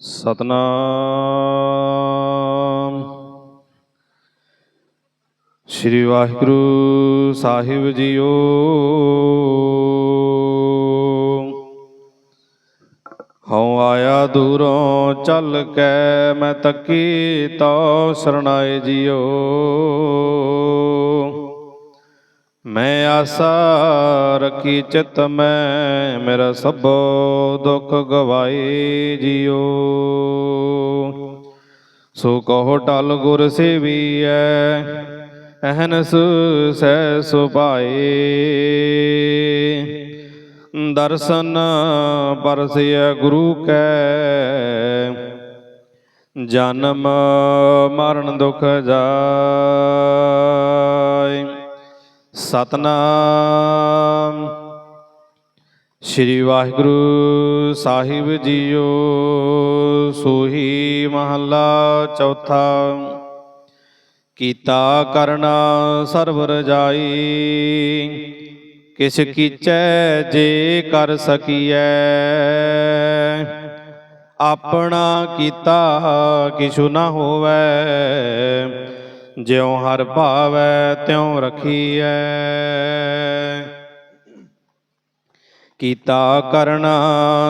ਸਤਨਾਮ। ਸ੍ਰੀ ਵਾਹਿਗੁਰੂ ਸਾਹਿਬ ਜੀਓ। ਹਉ ਆਇਆ ਦੂਰੋਂ ਚੱਲ ਕੇ ਮੈਂ ਤੱਕੀ ਤੋ ਸਰਣਾਏ ਜੀਓ। ਮੈਂ ਆਸਾ ਰਖੀ ਚਿਤ ਮੈਂ ਮੇਰਾ ਸਭੋ। ਦੁੱਖ ਗਵਾਏ ਜੀਓ ਸੋ ਕਹੋ ਟਲ ਗੁਰ ਸੇਵੀਐ, ਅਹਨਸ ਸਹਿ ਸੁਭਾਏ ਦਰਸ਼ਨ ਪਰਸਿਐ ਗੁਰੂ ਕੈ, ਜਨਮ ਮਰਨ ਦੁਖ ਜਾਏ। ਸਤਨਾਮ ਸ੍ਰੀ ਵਾਹਿਗੁਰੂ ਸਾਹਿਬ ਜੀਓ, ਸੋਹੀ ਮਹੱਲਾ ਚੌਥਾ। ਕੀਤਾ ਕਰਨਾ ਸਰਬ ਰਜਾਈ, ਕਿਸ਼ ਕੀਚੈ ਜੇ ਕਰ ਸਕੀਐ। ਆਪਣਾ ਕੀਤਾ ਕਿਛੁ ਨਾ ਹੋਵੇ, ਜਿਉ ਹਰ ਭਾਵੈ ਤਿਉ ਰਖੀਐ। ਕੀਤਾ ਕਰਨਾ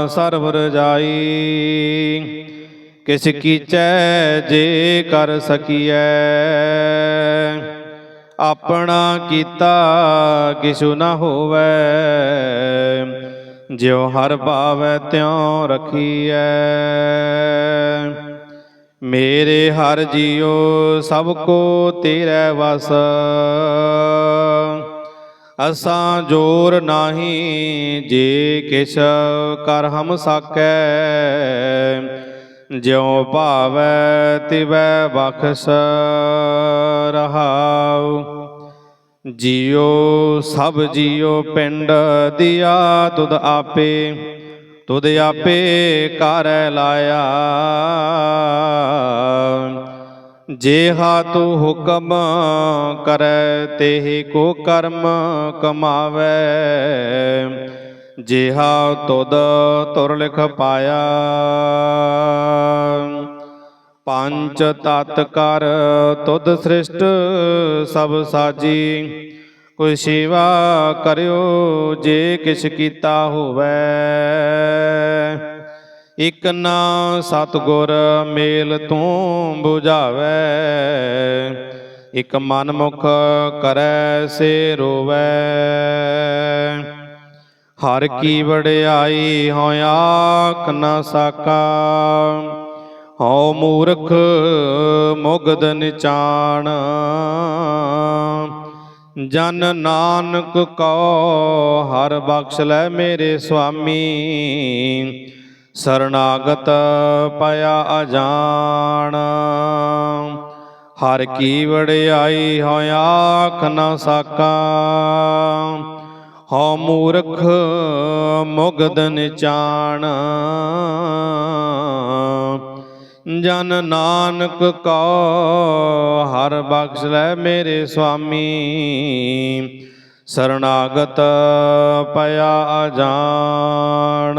ਸਰਬ ਰਜਾਈ ਕਿਸ ਕੀਚੈ ਜੇ ਕਰ ਸਕੀਐ। ਆਪਣਾ ਕੀਤਾ ਕਿਛੁ ਨਾ ਹੋਵੇ। ਜਿਉ ਹਰ ਭਾਵੈ ਤਿਉ ਰਖੀਐ। ਮੇਰੇ ਹਰ ਜੀਉ ਸਭ ਕੋ ਤੇਰੇ ਵਸ। ਅਸਾਂ ਜੋਰ ਨਾਹੀ ਜੇ ਕਿਛ ਕਰ ਹਮ ਸਾਕੈ। ਜਿਉ ਭਾਵੈ ਤਿਵੈ ਬਖਸ਼ ਰਹਾਉ। ਜੀਉ ਸਭ ਜੀਉ ਪਿੰਡ ਦਿਆ ਤੁਧ ਆਪੇ ਤੁਧ ਆਪੇ ਕਰ ਲਾਇਆ। ਜੇ ਹਾ ਤੂੰ ਹੁਕਮ ਕਰੈ, ਤੇਹ ਕੋ ਕਰਮ ਕਮਾਵੈ। ਜਿਹਾ ਤੁਧ ਤੁਰ ਲਿਖ ਪਾਇਆ, ਪੰਜ ਤਤ ਕਰ ਤੁਧ ਸ੍ਰਿਸ਼ਟ ਸਭ ਸਾਜੀ। ਕੋਈ ਸੇਵਾ ਕਰਿਓ, ਜੇ ਕਿਛ ਕੀਤਾ ਹੋਵੇ। ਇਕ ਨਾ ਸਤਗੁਰ ਮੇਲ ਤੂੰ 부ਝਾਵੇ ਇਕ ਮਨ ਮੁਖ ਕਰੈ ਸੇ ਰੋਵੈ। ਹਰ ਕੀ ਵਡਿਆਈ ਹੋਇ ਆਖ ਨਾ ਸਾਕਾ, ਹਉ ਮੂਰਖ ਮੁਗਦ ਨਿਚਾਣ। ਜਨ ਨਾਨਕ ਕਉ, ਹਰ ਬਖਸ਼ ਲੈ ਮੇਰੇ ਸੁਆਮੀ। ਸਰਣਾਗਤ ਪਿਆ ਅਜਾਣ। ਹਰ ਕੀ ਵਡਿਆਈ ਹੋਇ ਆਖ ਨਾ ਸਾਕਾ। ਹਉ ਮੂਰਖ ਮੁਗਦ ਨਿਚਾਣ। ਜਨ ਨਾਨਕ ਕਉ ਹਰ ਬਖਸ਼ ਲੈ ਮੇਰੇ ਸੁਆਮੀ। ਸ਼ਰਨਾਗਤ ਪਿਆ ਅਜਾਣ।